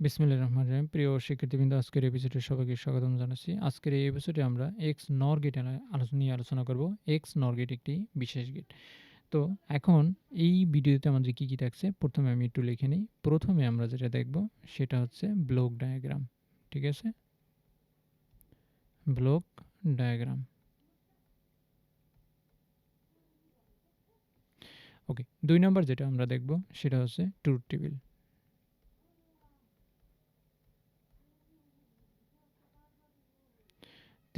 বিসমিল্লাহির রহমানির রহিম। প্রিয় শিক্ষার্থীবৃন্দ আজকের এপিসোডে সবাইকে স্বাগতম জানাচ্ছি। আজকের এই এপিসোডে আমরা এক্স নর গেট আলোচনা নিয়ে আলোচনা করব। এক্স নর গেট একটি বিশেষ গেট। তো এখন এই ভিডিওতে আমাদের কী, কী থাকছে? প্রথমে আমি একটু লিখে নিই। প্রথমে আমরা যেটা দেখব সেটা হচ্ছে ব্লক ডায়াগ্রাম। ঠিক আছে? Block diagram. ওকে। দুই নম্বর যেটা আমরা দেখব সেটা হচ্ছে ট্রুথ টেবিল।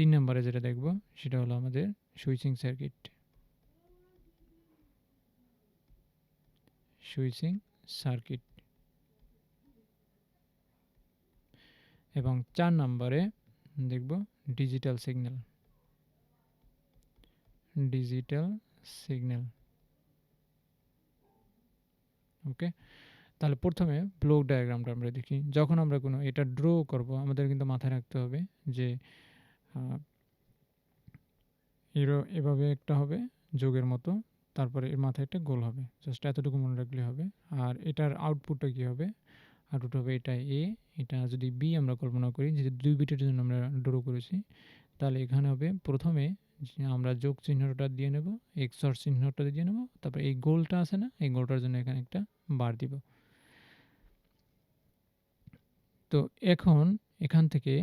৩ নম্বরে যেটা দেখব, সেটা হলো আমাদের সুইচিং সার্কিট। Switching circuit. এবং ৪ নম্বরে দেখব digital signal. Digital signal. Okay? তাহলে প্রথমে ব্লক ডায়াগ্রামটা আমরা দেখি। যখন আমরা কোনো এটা ড্র করব, আমাদের কিন্তু মাথায় রাখতে হবে যে আ এরো এভাবে একটা হবে যোগের মতো। তারপরে এর মাথায় একটা গোল হবে। জাস্ট এতটুকু মনে রাখলেই হবে। আর এটার আউটপুটটা কী হবে? আউটপুট হবে এটা এ, এটা যদি বি আমরা কল্পনা করি যেহেতু ২ বিটের জন্য আমরা ড্র করেছি। তাহলে এখানে হবে প্রথমে আমরা যোগ চিহ্নটা দিয়ে নেব, এক্সঅর চিহ্নটা দিয়ে নেব। তারপরে এই গোলটা আছে না? এই গোলটার জন্য এখানে একটা বার দিব। তো এখন এখান থেকে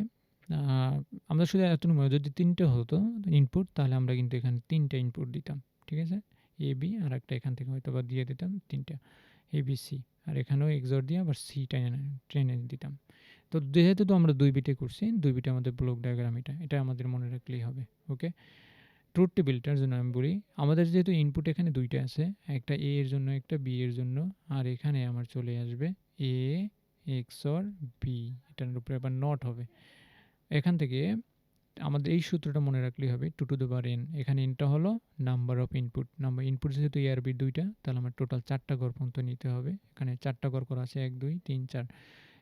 আমরা শুধু এতটুকু যদি ৩ টে হতো ইনপুট তাহলে আমরা কিন্তু এখানে ৩ টা ইনপুট দিতাম। ঠিক আছে? এ, বি আর একটা এখান থেকে হয়তোবা দিয়ে দিতাম ৩ টা। এ, বি, সি। আর এখানেও এক্সঅর দিয়ে আবার সি টেনে টেনে দিতাম। তো যেহেতু তো আমরা ২ বিটে করছি, ২ বিটে আমাদের ব্লক ডায়াগ্রাম এটা। এটা আমাদের মনে রাখলেই হবে। ওকে? ট্রুথ টেবিলটার জন্য আমি বলি, আমাদের যেহেতু ইনপুট এখানে ২ টা আছে। একটা এ এর জন্য, একটা বি এর জন্য। আর এখানে আমার চলে আসবে এ এক্সঅর বি। এটার উপরে আবার নট হবে। এখান থেকে আমাদের এই সূত্রটা মনে রাখলেই হবে 2 টু দ্য পাওয়ার n এখানে এনটা টা হলো number of input. Number input যেহেতু এ আর বি ২ টা তাহলে আমার টোটাল ৪ টা ঘর পর্যন্ত নিতে হবে। এখানে ৪ টা ঘর করা আছে ১, ২, ৩, ৪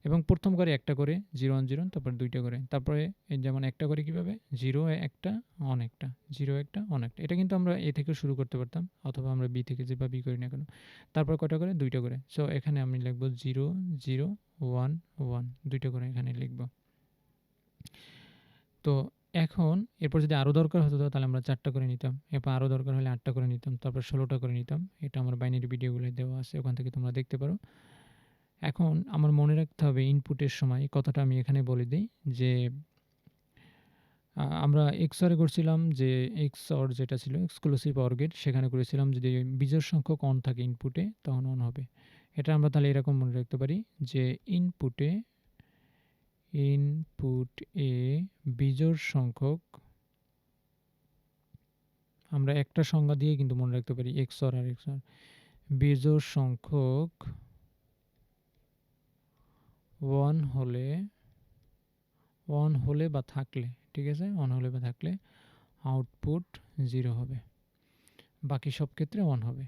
এবং প্রথম ঘরে একটা করে জিরো অন 0 তারপর দুইটা করে। তারপরে যেমন একটা করে কীভাবে জিরো একটা অন একটা, 0 একটা অন একটা। এটা কিন্তু আমরা এ থেকে শুরু করতে পারতাম অথবা আমরা বি থেকে যে বা বি করি না কেন। তারপর কটা করে দুইটা করে। সো এখানে আমি লিখব জিরো জিরো ওয়ান ওয়ান দুইটা করে এখানে লিখব। তো এখন এরপর যদি আরও দরকার হতো তাহলে আমরা চারটা করে নিতাম। এরপর আরও দরকার হলে আটটা করে নিতাম। তারপর ষোলোটা করে নিতাম। এটা আমার বাইনারি ভিডিওগুলো দেওয়া আছে। ওখান থেকে তোমরা দেখতে পারো। এখন আমার মনে রাখতে হবে ইনপুটের সময় কথাটা আমি এখানে বলে দিই যে আমরা এক্সঅর এ করছিলাম যে এক্সঅর যেটা ছিল এক্সক্লুসিভ অর গেট সেখানে করেছিলাম যদি বিজোড় সংখ্যক অন থাকে ইনপুটে তখন অন হবে। এটা আমরা তাহলে এরকম মনে রাখতে পারি যে ইনপুটে ইনপুট এ বিজোড় সংখ্যক আমরা একটা সংজ্ঞা দিয়ে কিন্তু মনে রাখতে পারি এক্সঅর আর এক্সঅর। বিজোড় সংখ্যক 1 হলে 1 হলে বা থাকলে, ঠিক আছে? 1 হলে বা থাকলে আউটপুট জিরো হবে। বাকি সব ক্ষেত্রে 1 হবে।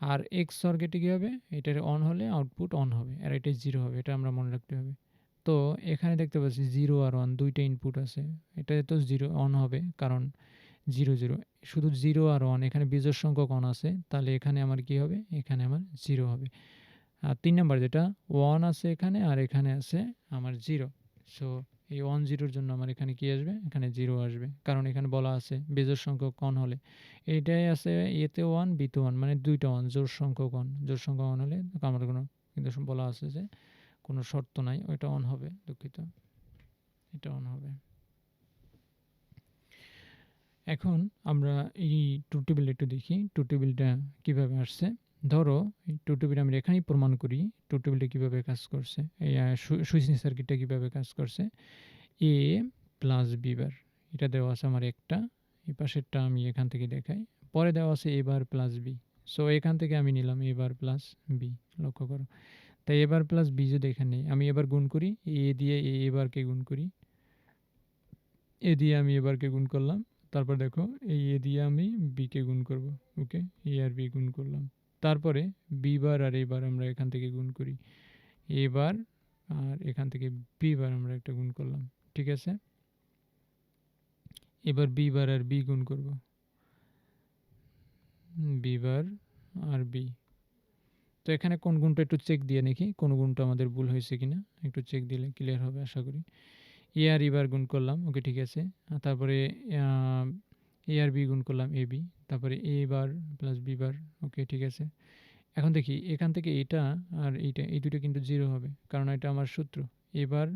আর এক্সঅর গেটে কী হবে? এটার অন হলে আউটপুট অন হবে। আর এটা জিরো হবে। এটা আমরা মনে রাখতে হবে। তো এখানে দেখতে পাচ্ছি জিরো আর ওয়ান দুইটা ইনপুট আছে। এটাতে তো জিরো অন হবে কারণ 0, 0 শুধু জিরো আর ওয়ান এখানে বিজোড় সংখ্যক অন আছে। তাহলে এখানে আমার কী হবে? এখানে আমার জিরো হবে। আর তিন নাম্বার যেটা ওয়ান আছে এখানে আর এখানে আছে আমার জিরো সো এই ওয়ান জিরোর জন্য আমার এখানে কি আসবে? এখানে জিরো আসবে। কারণ এখানে বলা আছে বেজোড় সংখ্যক অন হলে। এইটাই আছে এতে ওয়ান বিতে ওয়ান মানে ২ টা অন জোড় সংখ্যক অন। জোড় সংখ্যক অন হলে আমার কোনো কিন্তু বলা আছে যে কোনো শর্ত নাই, ওইটা অন হবে। দুঃখিত। এটা অন হবে। এখন আমরা এই ট্রুথ টেবিল একটু দেখি। ট্রুথ টেবিলটা কীভাবে আসছে? ধরো, এই ট্রুথ টেবিল আমরা এখানেই প্রমাণ করি ট্রুথ টেবিলটা কীভাবে কাজ করছে। এই সুইচিং সার্কিটটা কীভাবে কাজ করছে। এ প্লাস বি বার এটা দেওয়া আছে আমার একটা। এই পাশেরটা আমি এখান থেকে দেখাই। পরে দেওয়া আছে A bar plus B. So এখান থেকে আমি নিলাম এ বার প্লাস বি। লক্ষ্য করো। তাই এ বার প্লাস বি যদি এখানে নেই, আমি এবার গুণ করি এ দিয়ে এ এ বারকে গুণ করি। এ দিয়ে আমি এ বারকে গুণ করলাম। তারপর দেখো এই এ দিয়ে আমি বি কে গুণ করব। ওকে? এ আর বি গুণ করলাম। তারপরে বি বার আর এবার আমরা এখান থেকে গুণ করি। এ বার আর এখান থেকে বি বার আমরা একটা গুণ করলাম। ঠিক আছে? এবার বি বার আর বি গুণ করব। বি বার আর বি। তো এখানে কোন গুণটা একটু চেক দিয়ে দেখি, কোন গুণটা আমাদের ভুল হয়েছে কিনা? একটু চেক দিলে ক্লিয়ার হবে, আশা করি। এ আর ইবার গুণ করলাম ওকে ঠিক আছে। তারপরে এ আর বি গুণ করলাম এ বি তারপরে এ বার প্লাস বি বার ওকে ঠিক আছে। এখন দেখি, এখান থেকে এটা আর এইটা, এই দুটো কিন্তু জিরো হবে, কারণ এটা আমার সূত্র। এবার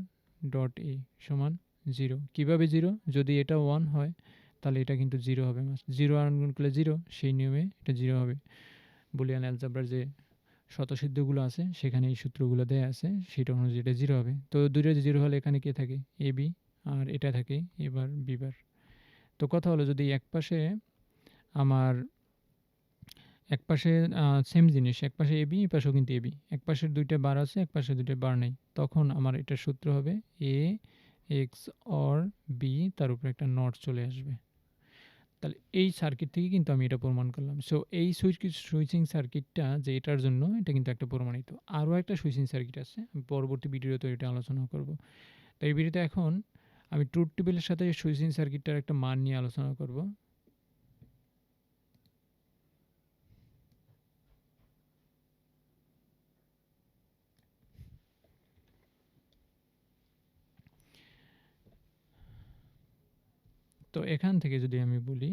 ডট এ সমান জিরো কীভাবে জিরো যদি এটা ওয়ান হয়, তাহলে এটা কিন্তু জিরো হবে। জিরো আর গুণ করলে জিরো সেই নিয়মে এটা জিরো হবে। বুলিয়ান অ্যালজাবরার যে শতসিদ্ধগুলো আছে, সেখানে এই সূত্রগুলো দেয়া আছে, সেটা অনুযায়ী এটা জিরো হবে। তো দুটো জিরো হলে এখানে কে থাকে? এ বি আর এটা থাকে এবার বিবার তো কথা হলো যদি এক পাশে আমার এক পাশে সেম জিনিস, এক পাশে এবি এই পাশেও কিন্তু এবি এক পাশের দুইটা বার আছে, এক পাশে দুইটা বার নেই। তখন আমার এটা সূত্র হবে এ এক্স অর বি তার উপরে একটা নট চলে আসবে। তাহলে এই সার্কিট থেকে কিন্তু আমি এটা প্রমাণ করলাম। সো এই সুইচ সুইচিং সার্কিটটা যে এটার জন্য এটা কিন্তু একটা প্রমাণিত। আরও একটা সুইচিং সার্কিট আছে, আমি পরবর্তী ভিডিওতে এটা আলোচনা করব। তাই এই ভিডিওতে এখন আমি ট্রুথ টেবিলের সাথে সুইচিং সার্কিটটার একটা মান নিয়ে আলোচনা করব। তো এখান থেকে যদি আমি বলি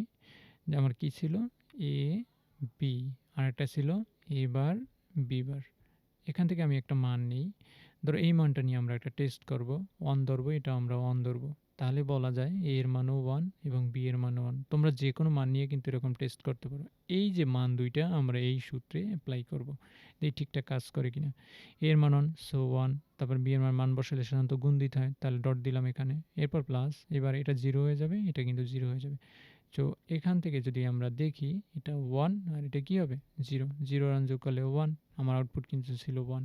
যে আমার কি ছিল? এ বি আর একটা ছিল এ বার বি বার। এখান থেকে আমি একটা মান নিই। ধরো এই মানটা নিয়ে আমরা একটা টেস্ট করব। ওয়ান ধরবো এটা আমরা ওয়ান ধরবো। তাহলে বলা যায় এ এর মানও ওয়ান এবং বি এর মানও ওয়ান তোমরা যে কোনো মান নিয়ে কিন্তু এরকম টেস্ট করতে পারো। এই যে মান দুইটা আমরা এই সূত্রে অ্যাপ্লাই করব। এই ঠিকঠাক কাজ করে কিনা। এর মানন সো ওয়ান তারপর বি এর মান মান বসালে সাধারণত গুণ দিতে হয়, তাহলে ডট দিলাম এখানে। এরপর প্লাস এবার এটা জিরো হয়ে যাবে, এটা কিন্তু জিরো হয়ে যাবে। তো এখান থেকে যদি আমরা দেখি, এটা ওয়ান আর এটা কী হবে? জিরো জিরো রান যোগ করলে ওয়ান আমার আউটপুট কিন্তু ছিল ওয়ান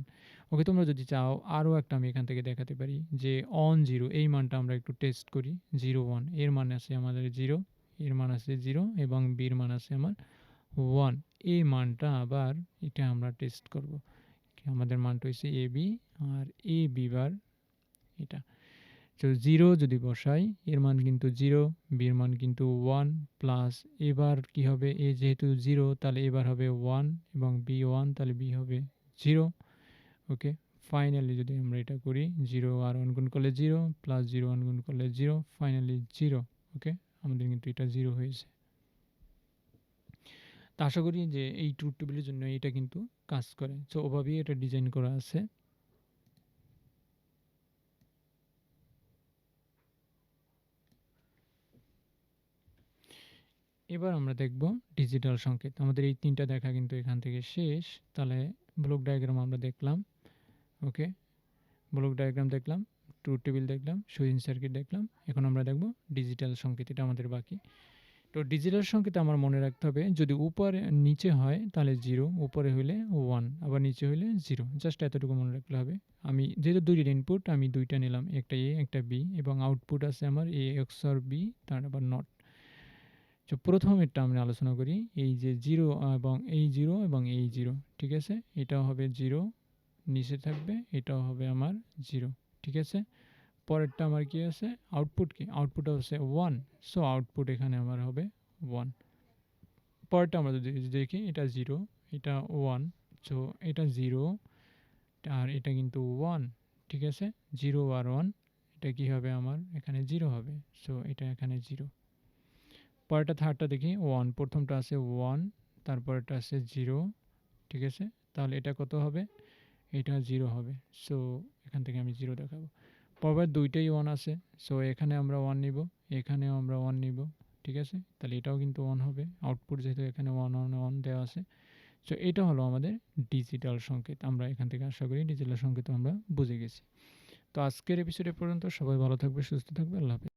ওকে তোমরা যদি চাও, আরও একটা আমি এখান থেকে দেখাতে পারি, যে অন জিরো এই মানটা আমরা একটু টেস্ট করি। জিরো ওয়ানের মান আছে আমাদের জিরো এর মান আছে জিরো এবং বির মান আছে আমার ওয়ান, এই মানটা আবার এটা আমরা টেস্ট করব। আমাদের মানটা হচ্ছে A B R A B বার এটা। তো জিরো যদি বসাই, এর মান কিন্তু জিরো, বির মান কিন্তু ওয়ান প্লাস এবার কি হবে? এ যেহেতু জিরো, তাহলে এবার হবে ওয়ান এবং বি ওয়ান, তাহলে বি হবে জিরো। ওকে, ফাইনালি যদি আমরা এটা করি, জিরো আর ওয়ান গুণ করলে জিরো, প্লাস জিরো ওয়ান গুণ করলে জিরো, ফাইনালি জিরো। ওকে, আমাদের কিন্তু এটা জিরো হয়েছে। তা আশা করি যে এই ট্রুথ টেবিলের জন্য এটা কিন্তু কাজ করে। সো ওভাবেই এটা ডিজাইন করা আছে। এবার আমরা দেখব ডিজিটাল সংকেত। আমাদের এই তিনটা দেখা কিন্তু এখান থেকে শেষ। তাহলে ব্লক ডায়াগ্রাম আমরা দেখলাম। ওকে ব্লক ডায়াগ্রাম দেখলাম ট্রুথ টেবিল দেখলাম সুইন সার্কিট দেখলাম। এখন আমরা দেখব ডিজিটাল সংকেত, এটা আমাদের বাকি। তো ডিজিটাল সংকেত আমার মনে রাখতে হবে। যদি উপরে, নিচে হয়, তাহলে জিরো উপরে হইলে ওয়ান আবার নিচে হইলে জিরো জাস্ট এতটুকু মনে রাখলে হবে। আমি যেহেতু দুইটা ইনপুট আমি দুইটা নিলাম, একটা এ একটা বি এবং আউটপুট আছে আমার এ এক্স আর বি তার আবার নট তো প্রথম এটা আমরা আলোচনা করি, এই যে জিরো এবং এই জিরো এবং এই জিরো ঠিক আছে? এটাও হবে জিরো নিচে থাকবে, এটাও হবে আমার জিরো ঠিক আছে? পরেরটা আমার কি আছে? আউটপুট কি? আউটপুট হচ্ছে ওয়ান সো আউটপুট এখানে আমার হবে ওয়ান পরেরটা আমরা যদি দেখি, এটা জিরো এটা ওয়ান সো এটা জিরো আর এটা কিন্তু ওয়ান ঠিক আছে? জিরো আর ওয়ান এটা কি হবে আমার? এখানে জিরো হবে সো এটা এখানে জিরো পরেরটা থার্ডটা দেখি ওয়ান প্রথমটা আছে ওয়ান তারপরেরটা আছে জিরো ঠিক আছে? তাহলে এটা কত হবে? এটা জিরো হবে সো এখান থেকে আমি জিরো দেখাবো। পরের দুইটাই ওয়ান আছে। সো এখানে আমরা ওয়ান নিব, এখানেও আমরা ওয়ান নিব, ঠিক আছে? তাহলে এটাও কিন্তু ওয়ান হবে। আউটপুট যেহেতু এখানে ওয়ান ওয়ান ওয়ান দেওয়া আছে। সো এটা হলো আমাদের ডিজিটাল সংকেত। আমরা এখান থেকে আশা করি ডিজিটাল সংকেত আমরা বুঝে গেছি। তো, আজকের এপিসোডে পর্যন্ত সবাই ভালো থাকবে, সুস্থ থাকবে, আল্লাহ